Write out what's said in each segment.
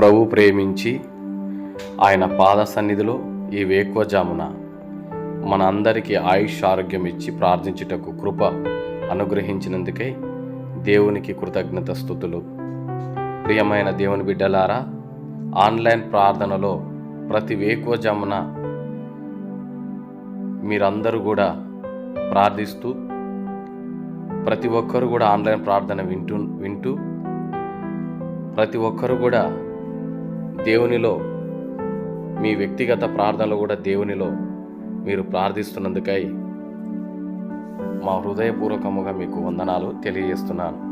ప్రభు ప్రేమించి ఆయన పాద సన్నిధిలో ఈ వేకువజామున మన అందరికీ ఆయుష్ ఆరోగ్యం ఇచ్చి ప్రార్థించుటకు కృప అనుగ్రహించినందుకై దేవునికి కృతజ్ఞత స్థుతులు. ప్రియమైన దేవుని బిడ్డలారా ఆన్లైన్ ప్రార్థనలో ప్రతి వేకువజామున మీరందరూ కూడా ప్రార్థిస్తూ ప్రతి ఒక్కరు కూడా ఆన్లైన్ ప్రార్థన వింటూ వింటూ ప్రతి ఒక్కరు కూడా దేవునిలో మీ వ్యక్తిగత ప్రార్థనలు కూడా దేవునిలో మీరు ప్రార్థిస్తున్నందుకై మా హృదయపూర్వకముగా మీకు వందనాలు తెలియజేస్తున్నాను.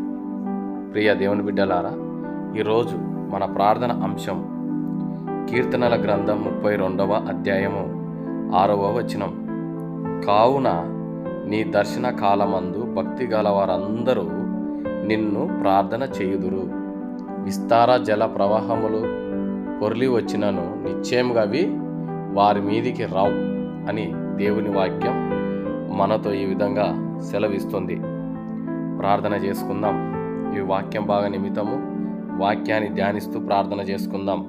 ప్రియ దేవుని బిడ్డలారా ఈరోజు మన ప్రార్థన అంశం కీర్తనల గ్రంథం ముప్పై రెండవ అధ్యాయము ఆరవ వచనం. కావున నీ దర్శన కాలమందు భక్తి గల వారందరూ నిన్ను ప్రార్థన చేయుదురు. విస్తార జల ప్రవాహములు పొరలి వచ్చినను నిశ్చయముగా అవి వారి మీదికి రావు అని దేవుని వాక్యం మనతో ఈ విధంగా సెలవిస్తుంది. ప్రార్థన చేసుకుందాం. ఈ వాక్యం బాగా నిమిత్తము. వాక్యాన్ని ధ్యానిస్తూ ప్రార్థన చేసుకుందాం.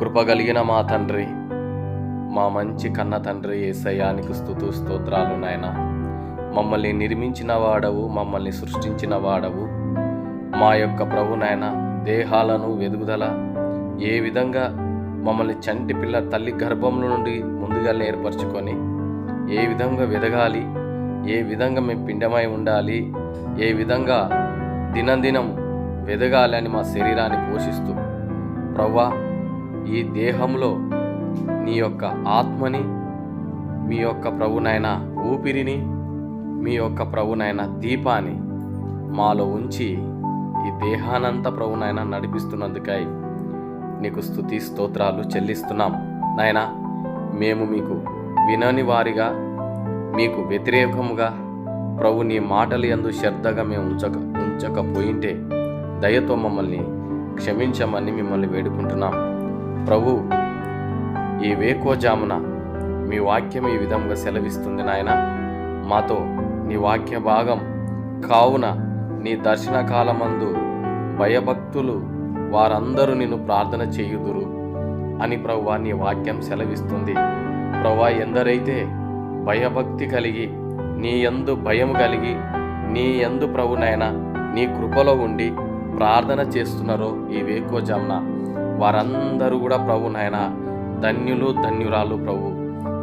కృపగలిగిన మా తండ్రి మా మంచి కన్న తండ్రి ఏసయానికి స్థుతు స్తోత్రాలు నాయన. మమ్మల్ని నిర్మించిన వాడవు మమ్మల్ని సృష్టించిన వాడవు. మా యొక్క ప్రభు నాయన దేహాలను వెదుగుదల ఏ విధంగా మమ్మల్ని చంటి పిల్ల తల్లి గర్భంలో నుండి ముందుగానే ఏర్పరచుకొని ఏ విధంగా వెదగాలి ఏ విధంగా మేము పిండమై ఉండాలి ఏ విధంగా దినదినం వెదగాలి అని మా శరీరాన్ని పోషిస్తూ ప్రవ్వా ఈ దేహంలో నీ యొక్క ఆత్మని మీ యొక్క ప్రభునైన ఊపిరిని మీ యొక్క ప్రభునైన దీపాన్ని మాలో ఉంచి ఈ దేహానంతా ప్రభునైనా నడిపిస్తున్నందుకై నీకు స్తుతి స్తోత్రాలు చెల్లిస్తున్నాం. నాయనా మేము మీకు వినని వారిగా మీకు వ్యతిరేకముగా ప్రభు నీ మాటలు ఎందు శ్రద్ధగా మేము ఉంచక ఉంచకపోయింటే దయతో మమ్మల్ని క్షమించమని మిమ్మల్ని వేడుకుంటున్నాం. ప్రభు ఈ వేకోజామున మీ వాక్యం ఈ విధంగా సెలవిస్తుంది నాయన. మాతో నీ వాక్య భాగం కావున నీ దర్శన కాలమందు భయభక్తులు వారందరూ నిన్ను ప్రార్థన చేయుదురు అని ప్రభువా నీ వాక్యం సెలవిస్తుంది. ప్రవ్వా ఎందరైతే భయభక్తి కలిగి నీ యందు భయం కలిగి నీ యందు ప్రభునైనా నీ కృపలో ఉండి ప్రార్థన చేస్తున్నారో ఈ వేకోజామున వారందరూ కూడా ప్రభునైనా ధన్యులు ధన్యురాలు ప్రభు.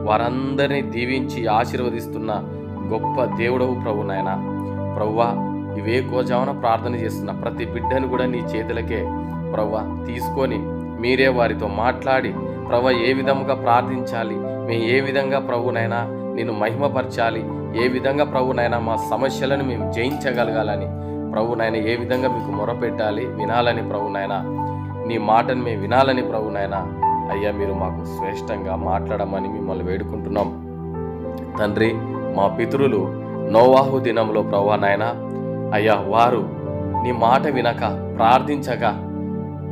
వారందరినీ దీవించి ఆశీర్వదిస్తున్న గొప్ప దేవుడవు ప్రభు నాయన ప్రవ్వా ఇవే కోజామున ప్రార్థన చేస్తున్న ప్రతి బిడ్డను కూడా నీ చేతులకే ప్రవ్వ తీసుకొని మీరే వారితో మాట్లాడి ప్రవ ఏ విధముగా ప్రార్థించాలి మేము ఏ విధంగా ప్రభునైనా నేను మహిమపరచాలి ఏ విధంగా ప్రభునైనా మా సమస్యలను మేము జయించగలగాలని ప్రభునైనా ఏ విధంగా మీకు మొరపెట్టాలి వినాలని ప్రభునైనా నీ మాటను మేము వినాలని ప్రభునైనా అయ్యా మీరు మాకు శ్రేష్టంగా మాట్లాడమని మిమ్మల్ని వేడుకుంటున్నాం. తండ్రి మా పితరులు నోవాహు దినంలో ప్రభా నాయనా అయ్యా వారు నీ మాట వినక ప్రార్థించగా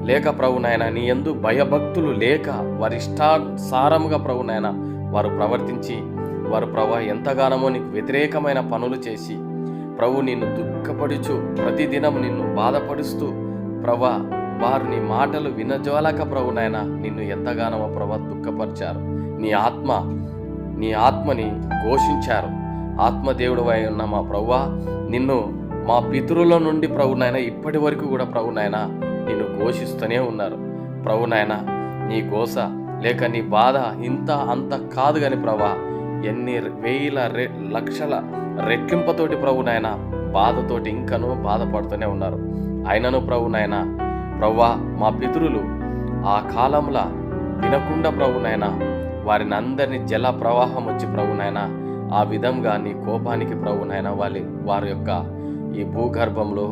లేక ప్రభునైనా నీ ఎందు భయభక్తులు లేక వారి ఇష్టానుసారముగా ప్రభునైనా వారు ప్రవర్తించి వారు ప్రభా ఎంతగానమో నీకు వ్యతిరేకమైన పనులు చేసి ప్రభు నిన్ను దుఃఖపడుచు ప్రతిదినం నిన్ను బాధపడుస్తూ ప్రభా వారు నీ మాటలు వినజోలక ప్రభునైనా నిన్ను ఎంతగానో ప్రభా దుఃఖపరిచారు. నీ ఆత్మ నీ ఆత్మని ఘోషించారు. ఆత్మదేవుడు అయి ఉన్న మా ప్రవ్వా నిన్ను మా పితరుల నుండి ప్రభునైనా ఇప్పటి వరకు కూడా ప్రభునైనా నిన్ను ఘోషిస్తూనే ఉన్నారు. ప్రభునైనా నీ గోస లేక నీ బాధ ఇంత అంత కాదు కానీ ప్రభా ఎన్ని వేల రె లక్షల రెట్లింపతోటి ప్రభునైనా బాధతోటి ఇంకనూ బాధపడుతూనే ఉన్నారు. అయినను ప్రభునైనా ప్రవ్వా మా పితరులు ఆ కాలంలో వినకుండా ప్రభునైనా వారిని అందరినీ జల ప్రవాహం వచ్చి ప్రభునైనా ఆ విధంగా నీ కోపానికి ప్రభునైనా వాళ్ళ వారి యొక్క ఈ భూగర్భంలో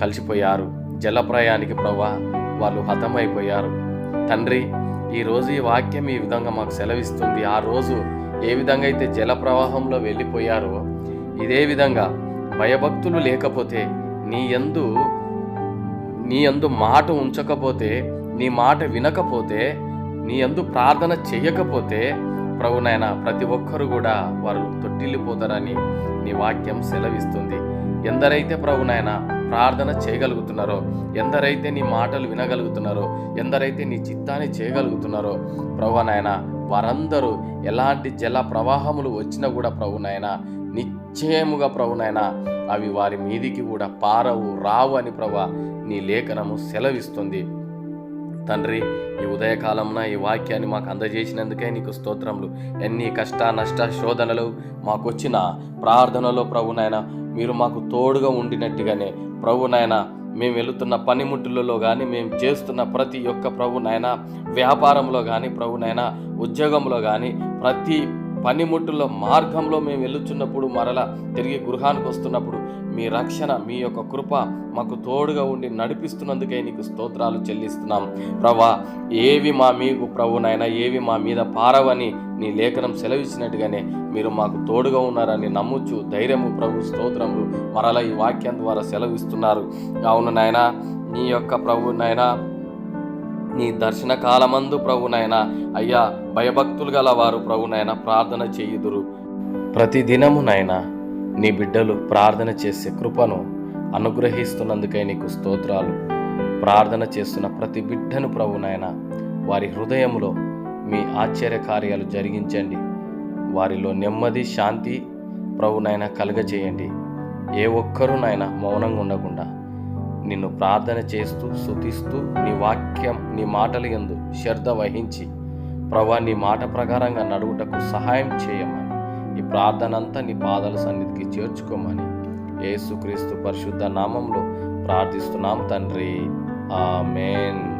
కలిసిపోయారు. జలప్రయానికి ప్రభా వాళ్ళు హతమైపోయారు. తండ్రి ఈరోజు ఈ వాక్యం ఈ విధంగా మాకు సెలవిస్తుంది. ఆ రోజు ఏ విధంగా అయితే జల ప్రవాహంలో వెళ్ళిపోయారో ఇదే విధంగా భయభక్తులు లేకపోతే నీ యందు నీ యందు మాట ఉంచకపోతే నీ మాట వినకపోతే నీ ఎందు ప్రార్థన చేయకపోతే ప్రభునైనా ప్రతి ఒక్కరు కూడా వారు తొట్టిల్లిపోతారని నీ వాక్యం సెలవిస్తుంది. ఎందరైతే ప్రభునైనా ప్రార్థన చేయగలుగుతున్నారో ఎందరైతే నీ మాటలు వినగలుగుతున్నారో ఎందరైతే నీ చిత్తాన్ని చేయగలుగుతున్నారో ప్రభునైనా వారందరూ ఎలాంటి జల ప్రవాహములు వచ్చినా కూడా ప్రభునైనా నిశ్చయముగా ప్రభునైనా అవి వారి మీదికి కూడా పారవు రావు అని ప్రభా నీ లేఖనము సెలవిస్తుంది. తండ్రి ఈ ఉదయకాలంన ఈ వాక్యాన్ని మాకు అందజేసినందుకే నీకు స్తోత్రములు. ఎన్ని కష్ట నష్ట శోధనలు మాకొచ్చిన ప్రార్థనలో ప్రభునైనా మీరు మాకు తోడుగా ఉండినట్టుగానే ప్రభునైనా మేము వెళుతున్న పనిముట్టులలో కానీ మేము చేస్తున్న ప్రతి ఒక్క ప్రభునైనా వ్యాపారంలో కానీ ప్రభునైనా ఉద్యోగంలో కానీ ప్రతి పనిముట్టుల మార్గంలో మేము వెళ్ళుచున్నప్పుడు మరలా తిరిగి గృహానికి వస్తున్నప్పుడు మీ రక్షణ మీ యొక్క కృప మాకు తోడుగా ఉండి నడిపిస్తున్నందుకే నీకు స్తోత్రాలు చెల్లిస్తున్నాం. ప్రభా ఏవి మా మీకు ప్రభునైనా ఏవి మా మీద పారవని నీ లేఖనం సెలవిచ్చినట్టుగానే మీరు మాకు తోడుగా ఉన్నారని నమ్ముచు ధైర్యము ప్రభు స్తోత్రములు మరలా ఈ వాక్యం ద్వారా సెలవిస్తున్నారు. అవును నాయనా నీ యొక్క ప్రభు నాయనా నీ దర్శన కాలమందు ప్రభునైనా అయ్యా భయభక్తులు గల వారు ప్రభునైనా ప్రార్థన చేయుదురు. ప్రతి దినమునైనా నీ బిడ్డలు ప్రార్థన చేసే కృపను అనుగ్రహిస్తున్నందుకై నీకు స్తోత్రాలు. ప్రార్థన చేస్తున్న ప్రతి బిడ్డను ప్రభునైనా వారి హృదయములో మీ ఆశ్చర్య కార్యాలు జరిగించండి. వారిలో నెమ్మది శాంతి ప్రభునైనా కలుగజేయండి. ఏ ఒక్కరూనైనా మౌనంగా ఉండకుండా నిన్ను ప్రార్థన చేస్తూ శుతిస్తూ నీ వాక్యం నీ మాటలు ఎందు శ్రద్ధ వహించి ప్రభా నీ మాట ప్రకారంగా నడువుటకు సహాయం చేయమని ఈ ప్రార్థన అంతా నీ పాదాల సన్నిధికి చేర్చుకోమని యేసుక్రీస్తు పరిశుద్ధ నామంలో ప్రార్థిస్తున్నాం తండ్రి. ఆమెన్.